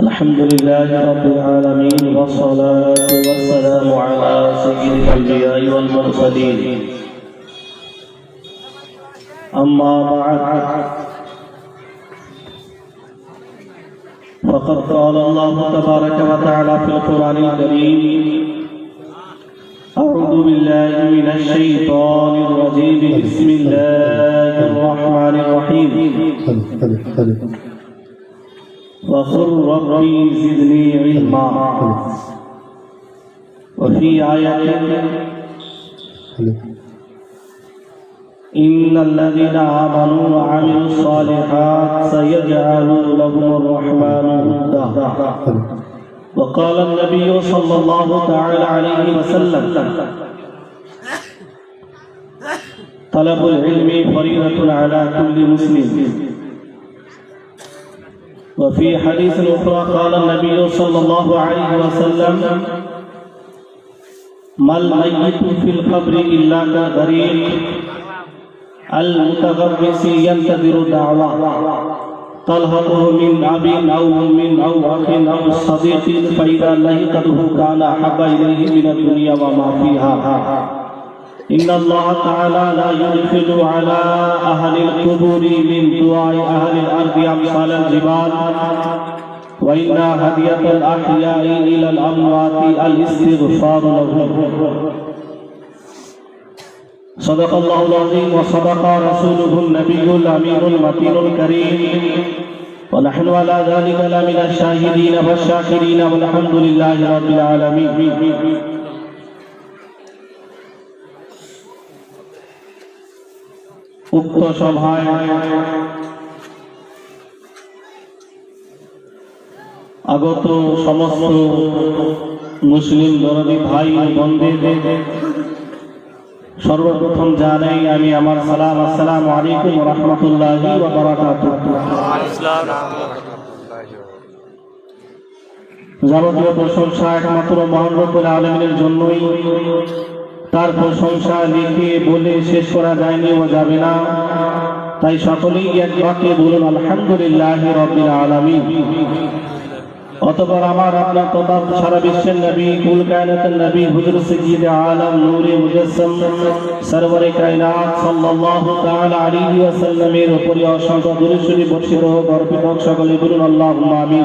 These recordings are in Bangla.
الحمد لله رب العالمين والصلاة والسلام على سيد الأنبياء والمرسلين. أما بعد فقد قال الله تبارك وتعالى في القرآن الكريم أعوذ بالله من الشيطان الرجيم بسم الله الرحمن الرحيم. حلو حلو وقل ربي زدني علما. وفي آية إن الذين آمنوا وعملوا الصالحات سيجعل لهم الرحمن ودا وقال النبي صلى الله تعالى عليه وسلم طلب العلم فريضة على كل مسلم. وفي حديث أخرى قال النبي صلى الله عليه وسلم ما الميت في القبر إلا كغريب المتغمس ينتظر دعوة. تلهقه من أب أو أم أو أخ أو صديق فإذا لهقته كان أحب إليه من الدنيا وما فيها. إن الله تعالى لا يدخل على أهل القبور من دعاء أهل الأرض أمثال الجبال. وإن هدية الأحياء إلى الأموات الاستغفار لهم. صدق الله العظيم وصدق رسوله النبي الأمين المتين الكريم. ونحن على ذلك لمن الشاهدين والشاكرين والحمد لله رب العالمين. উক্ত সভায় আগত সমস্ত মুসলিম দরদি ভাই বন্ধুদের সর্বপ্রথম জানাই আমি আমার সালাম, আসসালামু আলাইকুম রহমতুল্লাহি যাবতীয় প্রশংসা একমাত্র মহান রব্বুল আলমিনের জন্যই তার প্রশংসা লিখে বলে শেষ করা যায়নি ও যাবে না। তাই সকলেই এক বাক্যে বলুন, আলহামদুলিল্লাহ আলমী অতপর আমার আপনার তথা সারা বিশ্বের নবী, কুল কায়নাতের নবী, হুজুর সৈয়দ আলম নূরে মুজাসসাম, সরওয়ারে কায়নাত সাল্লাল্লাহু তাআলা আলাইহি ওয়াসাল্লামের উপরে অসংখ্য দরুদ শরীফ বর্ষিত হোক, অর্পিত হোক সকলে বলুন, আল্লাহুম্মা আমিন।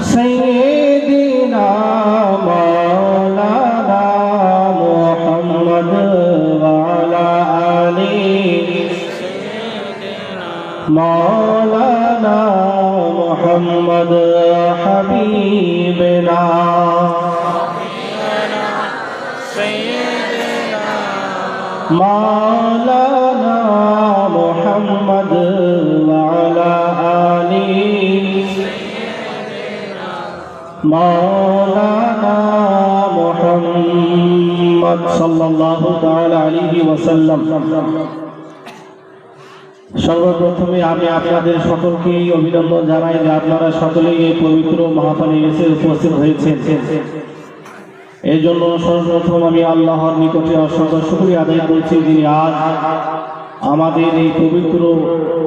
سيدنا مولانا محمد وعلى آله مولانا محمد حبيبنا مولانا محمد مولانا محمد صلى الله تعالى عليه وسلم সর্বপ্রথমে আমি আপনাদের সকলকেই অভিনন্দন জানাই যে আপনারা সকলেই এই পবিত্র মহাপানে এসে উপস্থিত হয়েছেন এই জন্য সর্বপ্রথম আমি আল্লাহর নিকটে অসংখ্য শুক্রিয়া আদায় করছি যিনি আজ আমাদের এই পবিত্র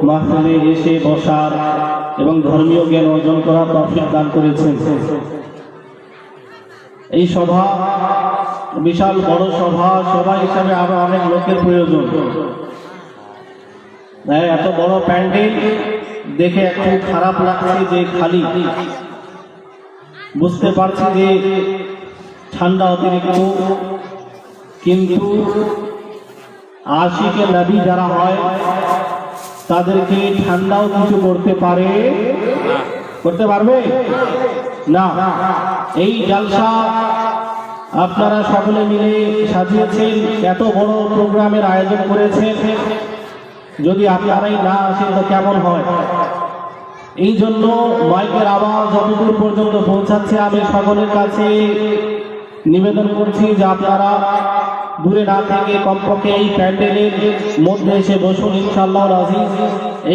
মাহফিলে এসে বসার এবং ধর্মীয় জ্ঞান অর্জন করার তফিক দান করেছেন এই সভা বিশাল বড় সভা সভা হিসাবে আরও অনেক লোকের প্রয়োজন। হ্যাঁ, এত বড় প্যান্ডেল দেখে একটু খারাপ লাগছে যে খালি। বুঝতে পারছি যে ঠান্ডা অতিরিক্ত কিন্তু আশিকে নবী যারা হয় তাদেরকে ঠান্ডাও কিছু করতে পারে। করতে পারবে? না। এই জালসা আপনারা সকলে মিলে সাজিয়েছেন, এত বড় প্রোগ্রামের আয়োজন করেছেন। যদি আপনারাই না আসেন, তো কেমন হয়? এই জন্য মাইকের আওয়াজ যতদূর পর্যন্ত পৌঁছাচ্ছে। আমি সকলের কাছে নিবেদন করছি যে আপনারা দূরে না থেকে কমপক্ষে এই প্যান্ডেলের মধ্যে এসে বসুন ইনশাল্লাহ আজিজ।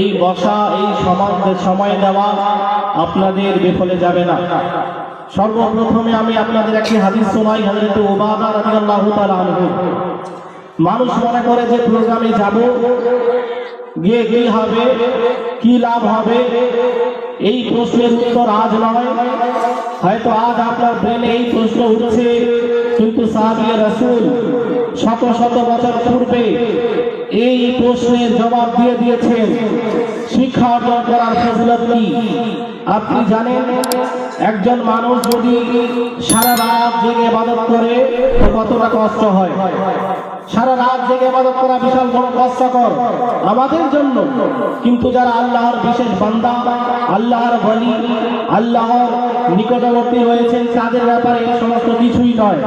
এই বসা এই সমাজ সময় দেওয়া আপনাদের বিফলে যাবে না। সর্বপ্রথমে আমি আপনাদের একটি হাদিস শোনাই, হযরত ওবাদা রাদিয়াল্লাহু তাআলা আনহু। মানুষ মনে করে যে প্রোগ্রামে যাব, গিয়ে কি হবে, কি লাভ হবে? এই প্রশ্নের উত্তর আজ নয়। হয়তো আজ আপনার ব্রেনে এই প্রশ্ন উঠছে, কিন্তু সাহাবিয়া রাসূল শত শত বছর পূর্বে এই প্রশ্নের জবাব দিয়ে দিয়েছেন শিক্ষা অর্জন করার ফজিলত কি? আপনি জানেন, একজন মানুষ যদি সারা রাত জেগে ইবাদত করে, তো কতটা কষ্ট হয়? সারা রাত জেগে ইবাদত করা বিশাল বড় কষ্টকর আমাদের জন্য। কিন্তু যারা আল্লাহর বিশেষ বান্দা, আল্লাহর বলি আল্লাহর নিকটবর্তী হয়েছেন, তাদের ব্যাপারে সমস্ত কিছুই নয়।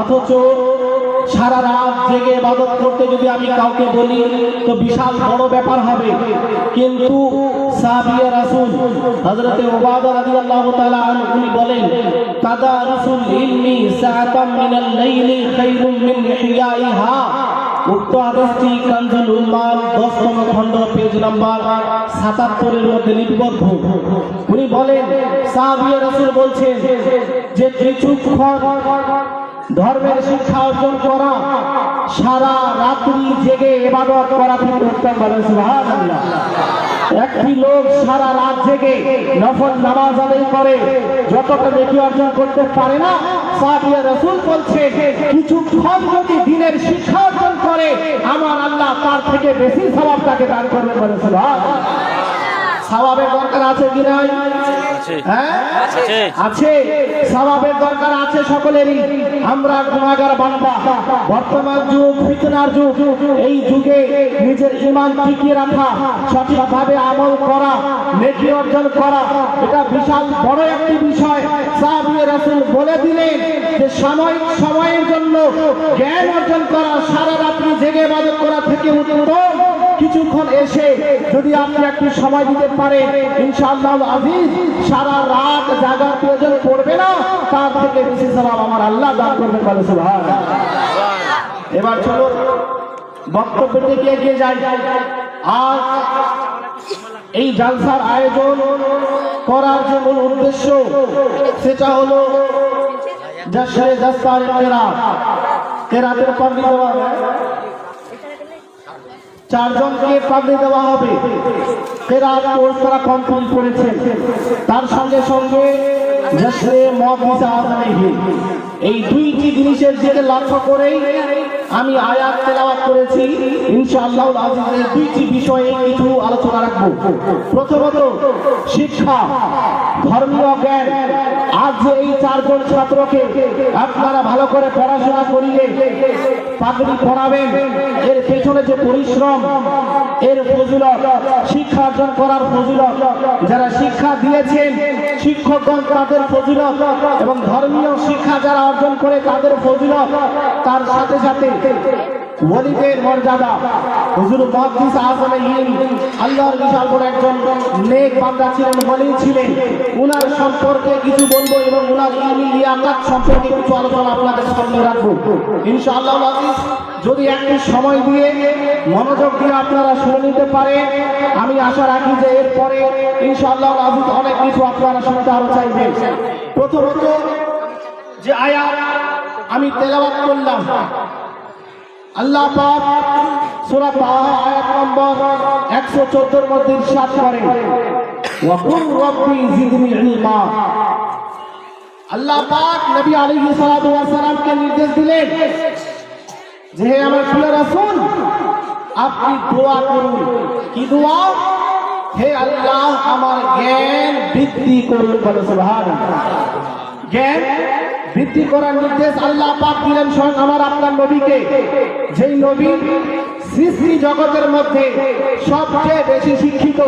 অথচ সারা রাত জেগে ইবাদত করতে যদি আমি কাউকে বলি, তো বিশাল বড় ব্যাপার হবে। কিন্তু সাহাবিয়া রাসূল হযরতে ওবাদা রাদিয়াল্লাহু তাআলা উনি বলেন, কাদা রাসূল, ইন্নি সাআতাম মিনাল লাইলি খায়রুম মিন ইহয়াইহা উক্ত আদেশটি কানজুল উম্মাল দশতম খণ্ড, পেজ নাম্বার সাতাত্তরের মধ্যে লিপিবদ্ধ। উনি বলেন সাহাবিয়া রাসূল বলছেন যে কিছুক্ষণ ধর্মের শিক্ষা অর্জন করা, সারা রাত্রি জেগে এবাদত করা থেকে উত্তম বলেন, সুবহানাল্লাহ। একটি লোক সারা রাত জেগে নফল নামাজ আদায় করে, যতটা নেকি অর্জন করতে পারে না সাহাবিয়া রাসূল বলছে কিছুক্ষণ যদি দিনের শিক্ষা অর্জন করে, আমার আল্লাহ তার থেকে বেশি সওয়াব তাকে দান করবে বলে সুবহানাল্লাহ। সওয়াবের দরকার আছে কি নাই? আছে। আছে। সওয়াবের দরকার আছে সকলেরই। আমরা গুণাগার বান্দা। বর্তমান যুগ ফিতনার যুগ। এই যুগে নিজের ইমান টিকিয়ে রাখা সঠিকভাবে আমল করা নেকি অর্জন করা এটা বিশাল বড় একটি বিষয়। সাহাবিয়ে রাসূল বলে দিলেন যে সাময়িক সময়ের জন্য জ্ঞান অর্জন করা সারা রাত্রি জেগে ইবাদত করা থেকে উত্তম। কিছুক্ষণ এসে যদি আপনি একটু সময় দিতে পারেন, ইনশাআল্লাহ আজিজ, সারা রাত জাগার প্রয়োজন পড়বে না, তার থেকে বেশি স্বভাব আমার আল্লাহ দান করবেন বলে সুবহানাল্লাহ। এবার চলো বক্তব্য থেকে এগিয়ে যাই। আজ এই জালসার আয়োজন করার যে মূল উদ্দেশ্য, সেটা হলো জাসরে জাস্তার কেরাত কেরাতের পাবলি দেওয়া হয় চারজনকে পাগড়ি দেওয়া হবে। কেরাত কোর্স তারা কমপ্লিট করেছে তার সঙ্গে সঙ্গে এই দুইটি জিনিসের দিকে লক্ষ্য করেই আমি আয়াত তেলাওয়াত করেছি। ইনশাআল্লাহ আজিজ এই দুইটি বিষয়ে কিছু আলোচনা রাখব। প্রথমত, শিক্ষা, ধর্মীয় জ্ঞান। আজ এই চারজন ছাত্রকে আপনারা ভালো করে পড়াশোনা করিয়ে পাগড়ি পড়াবেন এর পেছনে যে পরিশ্রম, এর ফজিলত, শিক্ষা অর্জন করার ফজিলত, যারা শিক্ষা দিয়েছেন, শিক্ষকগণ তাদের ফজিলত এবং ধর্মীয় শিক্ষা যারা অর্জন করে তাদের ফজিলত, তার সাথে সাথে ওলিদের মর্যাদা। হুজুর মুহাদ্দিস আজমে ইলম আল্লাহর বিশাল বড় একজন নেক বান্দা ছিলেন ওলি ছিলেন। উনার সম্পর্কে কিছু বলব এবং উনার ইলমি লিয়াকাত সম্পর্কে কিছু আলোচনা আপনাদের সামনে রাখব। ইনশাআল্লাহ আজিজ যদি একটু সময় দিয়ে মনোযোগ দিয়ে আপনারা শুনে নিতে পারেন আমি আশা রাখি যে এরপরে ইনশাআল্লাহ আজিজ অনেক কিছু আপনারা শুনতে আরও চাইবেন। প্রথমত যে আয়াত আমি তেলাওয়াত করলাম আল্লাহ পাক সূরা তাহা আয়াত নম্বর 114 এর মধ্যে ইরশাদ করেন। ওয়া কুর রাব্বি জিদনি ইলমা। আল্লাহ পাক নবী আলাইহিস সালাতু ওয়াস সালামকে নির্দেশ দিলেন যে হে আমার প্রিয় রাসূল, আপনি দোয়া করুন। কি দোয়া? হে আল্লাহ, আমার জ্ঞান বৃদ্ধি করুন বলে সুবহানাল্লাহ। জ্ঞান বৃদ্ধি করার নির্দেশ আল্লাহ পাক দিলেন স্বয়ং আমার আপনার নবীকে। যেই নবী সৃষ্টি জগতের মধ্যে সবচেয়ে বেশি শিক্ষিত।